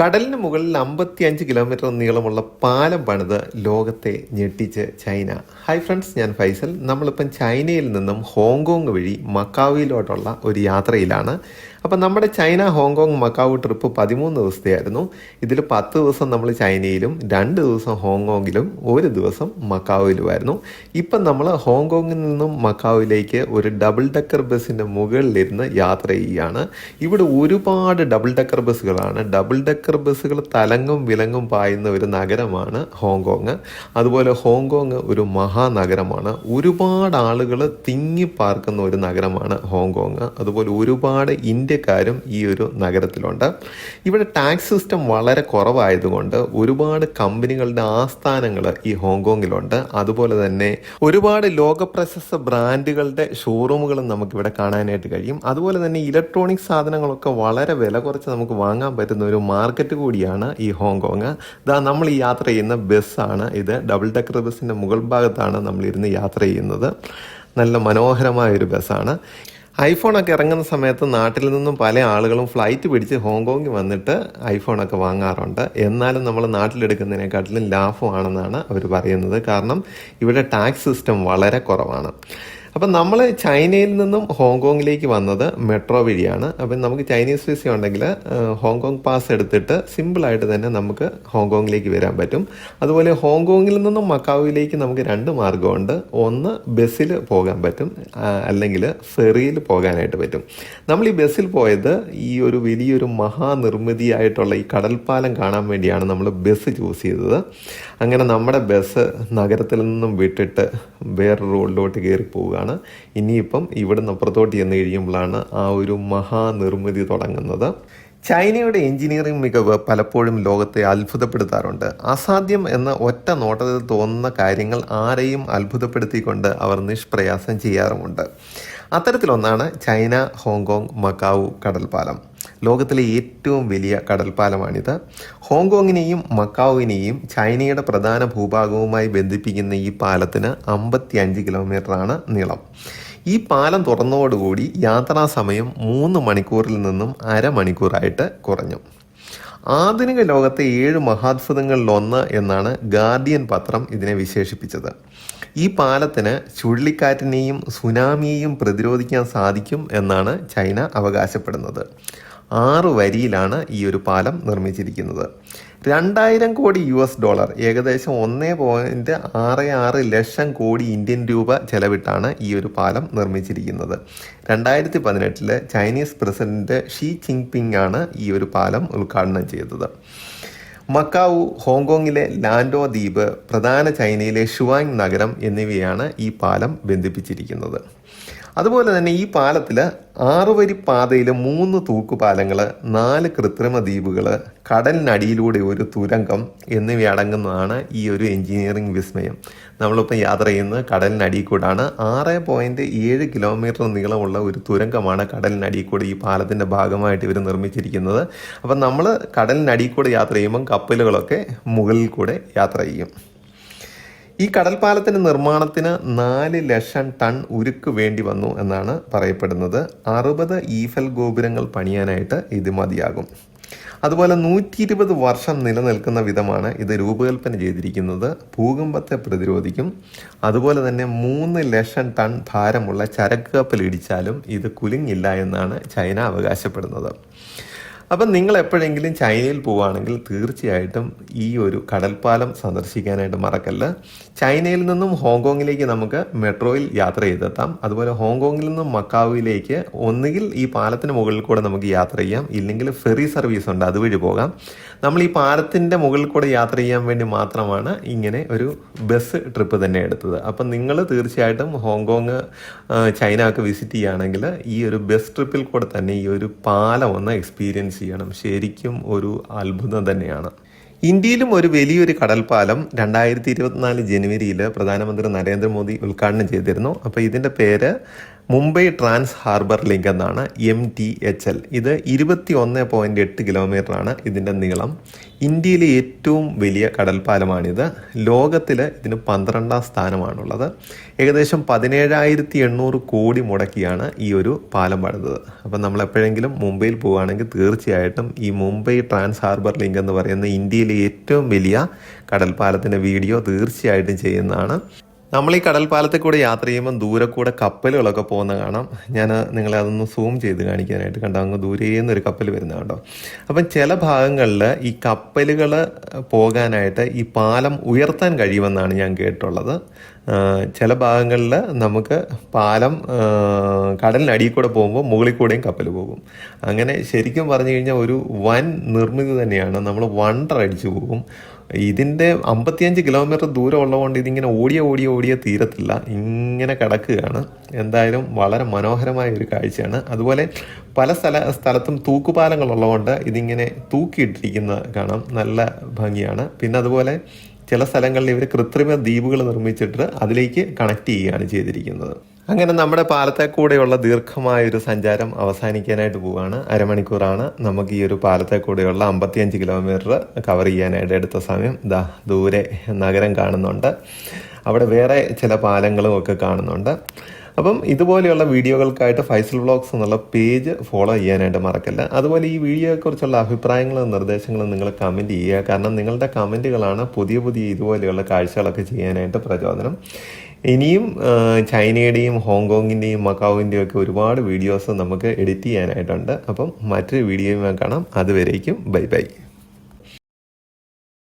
കടലിന് മുകളിൽ അമ്പത്തിയഞ്ച് കിലോമീറ്റർ നീളമുള്ള പാലം പണിത് ലോകത്തെ ഞെട്ടിച്ച് ചൈന. ഹായ് ഫ്രണ്ട്സ് ഞാൻ ഫൈസൽ. നമ്മളിപ്പം ചൈനയിൽ നിന്നും ഹോങ്കോങ് വഴി മക്കാവിയിലോട്ടുള്ള ഒരു യാത്രയിലാണ്. അപ്പം നമ്മുടെ ചൈന ഹോങ്കോങ് മക്കാവ് ട്രിപ്പ് പതിമൂന്ന് ദിവസത്തെയായിരുന്നു. ഇതിൽ പത്ത് ദിവസം നമ്മൾ ചൈനയിലും രണ്ട് ദിവസം ഹോങ്കോങ്ങിലും ഒരു ദിവസം മക്കാവിലുമായിരുന്നു ഇപ്പം നമ്മൾ ഹോങ്കോങ്ങിൽ നിന്നും മക്കാവിലേക്ക് ഒരു ഡബിൾ ഡെക്കർ ബസ്സിന്റെ മുകളിലിരുന്ന് യാത്ര ചെയ്യുകയാണ്. ഇവിടെ ഒരുപാട് ഡബിൾ ഡെക്കർ ബസ്സുകളാണ് ഡബിൾ ഡെക്കർ ബസ്സുകൾ തലങ്ങും വിലങ്ങും പായുന്ന ഒരു നഗരമാണ് ഹോങ്കോങ്. അതുപോലെ ഹോങ്കോങ് ഒരു മഹാനഗരമാണ്. ഒരുപാട് ആളുകൾ തിങ്ങി പാർക്കുന്ന ഒരു നഗരമാണ് ഹോങ്കോങ്. അതുപോലെ ഒരുപാട് ഇന്ത്യക്കാരും ഈ ഒരു നഗരത്തിലുണ്ട്. ഇവിടെ ടാക്സ് സിസ്റ്റം വളരെ കുറവായതുകൊണ്ട് ഒരുപാട് കമ്പനികളുടെ ആസ്ഥാനങ്ങൾ ഈ ഹോങ്കോങ്ങിലുണ്ട്. അതുപോലെ തന്നെ ഒരുപാട് ലോക പ്രശസ്ത ബ്രാൻഡുകളുടെ ഷോറൂമുകളും നമുക്കിവിടെ കാണാനായിട്ട് കഴിയും. അതുപോലെ തന്നെ ഇലക്ട്രോണിക് സാധനങ്ങളൊക്കെ വളരെ വില കുറച്ച് നമുക്ക് വാങ്ങാൻ പറ്റുന്ന ഒരു മാർക്കറ്റ് കൂടിയാണ് ഈ ഹോങ്കോങ്. ഇതാ നമ്മൾ ഈ യാത്ര ചെയ്യുന്ന ബസ്സാണ് ഇത്. ഡബിൾ ഡെക്കർ ബസ്സിന്റെ മുകൾ ഭാഗത്താണ് നമ്മൾ ഇരുന്ന് യാത്ര ചെയ്യുന്നത്. നല്ല മനോഹരമായ ഒരു ബസ്സാണ് ഐഫോണൊക്കെ ഇറങ്ങുന്ന സമയത്ത് നാട്ടിൽ നിന്നും പല ആളുകളും ഫ്ലൈറ്റ് പിടിച്ച് ഹോങ്കോങ്ങിൽ വന്നിട്ട് ഐഫോണൊക്കെ വാങ്ങാറുണ്ട്. എന്നാലും നമ്മൾ നാട്ടിലെടുക്കുന്നതിനെക്കാട്ടിലും ലാഭമാണെന്നാണ് അവർ പറയുന്നത്. കാരണം ഇവിടെ ടാക്സ് സിസ്റ്റം വളരെ കുറവാണ്. അപ്പം നമ്മൾ ചൈനയിൽ നിന്നും ഹോങ്കോങ്ങിലേക്ക് വന്നത് മെട്രോ വഴിയാണ്. അപ്പം നമുക്ക് ചൈനീസ് വിസ ഉണ്ടെങ്കിൽ ഹോങ്കോങ് പാസ് എടുത്തിട്ട് സിമ്പിളായിട്ട് തന്നെ നമുക്ക് ഹോങ്കോങ്ങിലേക്ക് വരാൻ പറ്റും. അതുപോലെ ഹോങ്കോങ്ങിൽ നിന്നും മക്കാവിലേക്ക് നമുക്ക് രണ്ട് മാർഗമുണ്ട് ഒന്ന് ബസ്സിൽ പോകാൻ പറ്റും അല്ലെങ്കിൽ ഫെറിയിൽ പോകാനായിട്ട് പറ്റും. നമ്മൾ ഈ ബസ്സിൽ പോയത് ഈ ഒരു വലിയൊരു മഹാനിർമ്മിതിയായിട്ടുള്ള ഈ കടൽപ്പാലം കാണാൻ വേണ്ടിയാണ് നമ്മൾ ബസ് ചൂസ് ചെയ്തത്. അങ്ങനെ നമ്മുടെ ബസ് നഗരത്തിൽ നിന്നും വിട്ടിട്ട് വേറെ റോഡിലോട്ട് കയറി പോവുകയാണ്. ഇനിയിപ്പം ഇവിടുന്ന് അപ്പുറത്തോട്ട് ചെന്ന് കഴിയുമ്പോഴാണ് ആ ഒരു മഹാനിർമ്മിതി തുടങ്ങുന്നത്. ചൈനയുടെ എഞ്ചിനീയറിംഗ് മികവ് പലപ്പോഴും ലോകത്തെ അത്ഭുതപ്പെടുത്താറുണ്ട്. അസാധ്യം എന്ന ഒറ്റ നോട്ടത്തിൽ തോന്നുന്ന കാര്യങ്ങൾ ആരെയും അത്ഭുതപ്പെടുത്തിക്കൊണ്ട് അവർ നിഷ്പ്രയാസം ചെയ്യാറുമുണ്ട്. അത്തരത്തിലൊന്നാണ് ചൈന ഹോങ്കോങ് മക്കാവു കടൽപ്പാലം. ലോകത്തിലെ ഏറ്റവും വലിയ കടൽപ്പാലമാണിത്. ഹോങ്കോങ്ങിനെയും മക്കാവുവിനെയും ചൈനയുടെ പ്രധാന ഭൂഭാഗവുമായി ബന്ധിപ്പിക്കുന്ന ഈ പാലത്തിന് അമ്പത്തി അഞ്ച് കിലോമീറ്ററാണ് നീളം. ഈ പാലം തുറന്നതോടുകൂടി യാത്രാ സമയം മൂന്ന് മണിക്കൂറിൽ നിന്നും അരമണിക്കൂറായിട്ട് കുറഞ്ഞു. ആധുനിക ലോകത്തെ ഏഴ് മഹാത്ഭുതങ്ങളിലൊന്ന് എന്നാണ് ഗാർഡിയൻ പത്രം ഇതിനെ വിശേഷിപ്പിച്ചത്. ഈ പാലത്തിന് ചുഴലിക്കാറ്റിനെയും സുനാമിയെയും പ്രതിരോധിക്കാൻ സാധിക്കും എന്നാണ് ചൈന അവകാശപ്പെടുന്നത്. ആറ് വരിയിലാണ് ഈ ഒരു പാലം നിർമ്മിച്ചിരിക്കുന്നത്. രണ്ടായിരം കോടി യു എസ് ഡോളർ ഏകദേശം ഒന്നേ പോയിന്റ് ആറ് ആറ് ലക്ഷം കോടി ഇന്ത്യൻ രൂപ ചെലവിട്ടാണ് ഈ ഒരു പാലം നിർമ്മിച്ചിരിക്കുന്നത്. രണ്ടായിരത്തി പതിനെട്ടിൽ ചൈനീസ് പ്രസിഡന്റ് ഷീ ജിൻപിങ് ആണ് ഈ ഒരു പാലം ഉദ്ഘാടനം ചെയ്തത്. മക്കാവു ഹോങ്കോങ്ങിലെ ലാൻഡോ ദ്വീപ് പ്രധാന ചൈനയിലെ ഷുവാങ് നഗരം എന്നിവയാണ് ഈ പാലം ബന്ധിപ്പിച്ചിരിക്കുന്നത്. അതുപോലെ തന്നെ ഈ പാലത്തിൽ ആറുവരി പാതയിൽ മൂന്ന് തൂക്കുപാലങ്ങൾ നാല് കൃത്രിമ ദ്വീപുകൾ കടലിനടിയിലൂടെ ഒരു തുരങ്കം എന്നിവ അടങ്ങുന്നതാണ് ഈ ഒരു എഞ്ചിനീയറിംഗ് വിസ്മയം. നമ്മളിപ്പോൾ യാത്ര ചെയ്യുന്നത് കടലിനടിയിൽ കൂടാണ്. ആറ് പോയിന്റ് ഏഴ് കിലോമീറ്റർ നീളമുള്ള ഒരു തുരങ്കമാണ് കടലിനടിയിൽ കൂടെ ഈ പാലത്തിന്റെ ഭാഗമായിട്ട് ഇവർ നിർമ്മിച്ചിരിക്കുന്നത്. അപ്പം നമ്മൾ കടലിനടിയിൽ കൂടെ യാത്ര ചെയ്യുമ്പം കപ്പലുകളൊക്കെ മുകളിൽ കൂടെ യാത്ര ചെയ്യും. ഈ കടൽപ്പാലത്തിന്റെ നിർമ്മാണത്തിന് നാല് ലക്ഷം ടൺ ഉരുക്ക് വേണ്ടി വന്നു എന്നാണ് പറയപ്പെടുന്നത്. അറുപത് ഈഫൽ ഗോപുരങ്ങൾ പണിയാനായിട്ട് ഇത് മതിയാകും. അതുപോലെ നൂറ്റി ഇരുപത് വർഷം നിലനിൽക്കുന്ന വിധമാണ് ഇത് രൂപകൽപ്പന ചെയ്തിരിക്കുന്നത്. ഭൂകമ്പത്തെ പ്രതിരോധിക്കും. അതുപോലെ തന്നെ മൂന്ന് ലക്ഷം ടൺ ഭാരമുള്ള ചരക്ക് കപ്പൽ ഇടിച്ചാലും ഇത് കുലുങ്ങില്ല എന്നാണ് ചൈന അവകാശപ്പെടുന്നത്. അപ്പം നിങ്ങൾ എപ്പോഴെങ്കിലും ചൈനയിൽ പോവുകയാണെങ്കിൽ തീർച്ചയായിട്ടും ഈ ഒരു കടൽപ്പാലം സന്ദർശിക്കാനായിട്ട് മറക്കല്ല. ചൈനയിൽ നിന്നും ഹോങ്കോങ്ങിലേക്ക് നമുക്ക് മെട്രോയിൽ യാത്ര ചെയ്തെത്താം. അതുപോലെ ഹോങ്കോങ്ങിൽ നിന്നും മക്കാവിലേക്ക് ഒന്നുകിൽ ഈ പാലത്തിന് മുകളിൽ കൂടെ നമുക്ക് യാത്ര ചെയ്യാം. ഇല്ലെങ്കിൽ ഫെറി സർവീസ് ഉണ്ട് അതുവഴി പോകാം. നമ്മൾ ഈ പാലത്തിന്റെ മുകളിൽ കൂടെ യാത്ര ചെയ്യാൻ വേണ്ടി മാത്രമാണ് ഇങ്ങനെ ഒരു ബസ് ട്രിപ്പ് തന്നെ എടുത്തത്. അപ്പം നിങ്ങൾ തീർച്ചയായിട്ടും ഹോങ്കോങ് ചൈന ഒക്കെ വിസിറ്റ് ചെയ്യുകയാണെങ്കിൽ ഈ ഒരു ബസ് ട്രിപ്പിൽ കൂടെ തന്നെ ഈ ഒരു പാലം ഒന്ന് എക്സ്പീരിയൻസ് ചെയ്യണം. ശരിക്കും ഒരു അത്ഭുതം തന്നെയാണ്. ഇന്ത്യയിലും ഒരു വലിയൊരു കടൽപ്പാലം രണ്ടായിരത്തി ഇരുപത്തിനാല് ജനുവരിയിൽ പ്രധാനമന്ത്രി നരേന്ദ്രമോദി ഉദ്ഘാടനം ചെയ്തിരുന്നു. അപ്പോൾ ഇതിന്റെ പേര് മുംബൈ ട്രാൻസ് ഹാർബർ ലിങ്ക് എന്നാണ് എം ടി എച്ച് എൽ ഇത് ഇരുപത്തി ഒന്ന് പോയിന്റ് എട്ട് കിലോമീറ്ററാണ് ഇതിന്റെ നീളം. ഇന്ത്യയിലെ ഏറ്റവും വലിയ കടൽപ്പാലമാണിത്. ലോകത്തിൽ ഇതിന് പന്ത്രണ്ടാം സ്ഥാനമാണുള്ളത്. ഏകദേശം പതിനേഴായിരത്തി എണ്ണൂറ് കോടി മുടക്കിയാണ് ഈ ഒരു പാലം പണിതത്. അപ്പം നമ്മൾ എപ്പോഴെങ്കിലും മുംബൈയിൽ പോവുകയാണെങ്കിൽ തീർച്ചയായിട്ടും ഈ മുംബൈ ട്രാൻസ് ഹാർബർ ലിങ്ക് എന്ന് പറയുന്ന ഇന്ത്യയിലെ ഏറ്റവും വലിയ കടൽപ്പാലത്തിന്റെ വീഡിയോ തീർച്ചയായിട്ടും ചെയ്യുന്നതാണ്. നമ്മൾ ഈ കടൽ കടൽപ്പാലത്തിൽ കൂടെ യാത്ര ചെയ്യുമ്പോൾ ദൂരെ കൂടെ കപ്പലുകളൊക്കെ പോകുന്ന കാണാം. ഞാൻ നിങ്ങളെ അതൊന്ന് സൂം ചെയ്ത് കാണിക്കാനായിട്ട് കണ്ടോ? അങ്ങ് ദൂരേന്ന് ഒരു കപ്പൽ വരുന്ന കണ്ടോ? അപ്പം ചില ഭാഗങ്ങളിൽ ഈ കപ്പലുകൾ പോകാനായിട്ട് ഈ പാലം ഉയർത്താൻ കഴിയുമെന്നാണ് ഞാൻ കേട്ടുള്ളത് ചില ഭാഗങ്ങളിൽ നമുക്ക് പാലം കടലിനടിയിൽ കൂടെ പോകുമ്പോൾ മുകളിൽ കൂടെയും കപ്പൽ പോകും. അങ്ങനെ ശരിക്കും പറഞ്ഞു കഴിഞ്ഞാൽ ഒരു വൻ നിർമ്മിതി തന്നെയാണ്. നമ്മൾ വണ്ടർ അടിച്ചു പോകും. ഇതിന്റെ അമ്പത്തിയഞ്ച് കിലോമീറ്റർ ദൂരം ഉള്ളതുകൊണ്ട് ഇതിങ്ങനെ ഓടിയ ഓടിയ ഓടിയ തീരത്തില്ല. ഇങ്ങനെ കിടക്കുകയാണ്. എന്തായാലും വളരെ മനോഹരമായ ഒരു കാഴ്ചയാണ്. അതുപോലെ പല സ്ഥല സ്ഥലത്തും തൂക്കുപാലങ്ങളുള്ളതുകൊണ്ട് ഇതിങ്ങനെ തൂക്കിയിട്ടിരിക്കുന്ന കാണാം. നല്ല ഭംഗിയാണ്. പിന്നെ അതുപോലെ ചില സ്ഥലങ്ങളിൽ ഇവർ കൃത്രിമ ദ്വീപുകൾ നിർമ്മിച്ചിട്ട് അതിലേക്ക് കണക്ട് ചെയ്യുകയാണ് ചെയ്തിരിക്കുന്നത്. അങ്ങനെ നമ്മുടെ പാലത്തെ കൂടെയുള്ള ദീർഘമായ ഒരു സഞ്ചാരം അവസാനിക്കാനായിട്ട് പോവുകയാണ് അരമണിക്കൂറാണ് നമുക്ക് ഈ ഒരു പാലത്തെ കൂടെയുള്ള അമ്പത്തിയഞ്ച് കിലോമീറ്റർ കവർ ചെയ്യാനായിട്ട് എടുത്ത സമയം. ദാ ദൂരെ നഗരം കാണുന്നുണ്ട്. അവിടെ വേറെ ചില പാലങ്ങളും ഒക്കെ കാണുന്നുണ്ട്. അപ്പം ഇതുപോലെയുള്ള വീഡിയോകൾക്കായിട്ട് ഫൈസൽ വ്ളോഗ്സ് എന്നുള്ള പേജ് ഫോളോ ചെയ്യാനായിട്ട് മറക്കല്ല. അതുപോലെ ഈ വീഡിയോയെക്കുറിച്ചുള്ള അഭിപ്രായങ്ങളും നിർദ്ദേശങ്ങളും നിങ്ങൾ കമന്റ് ചെയ്യുക. കാരണം നിങ്ങളുടെ കമന്റുകളാണ് പുതിയ പുതിയ ഇതുപോലെയുള്ള കാഴ്ചകളൊക്കെ ചെയ്യാനായിട്ട് പ്രചോദനം. ഇനിയും ചൈനയുടെയും ഹോങ്കോങ്ങിന്റെയും മക്കാവിന്റെയും ഒക്കെ ഒരുപാട് വീഡിയോസ് നമുക്ക് എഡിറ്റ് ചെയ്യാനായിട്ടുണ്ട്. അപ്പം മറ്റൊരു വീഡിയോയുമായി കാണാം. അതുവരേക്കും ബൈ ബൈ.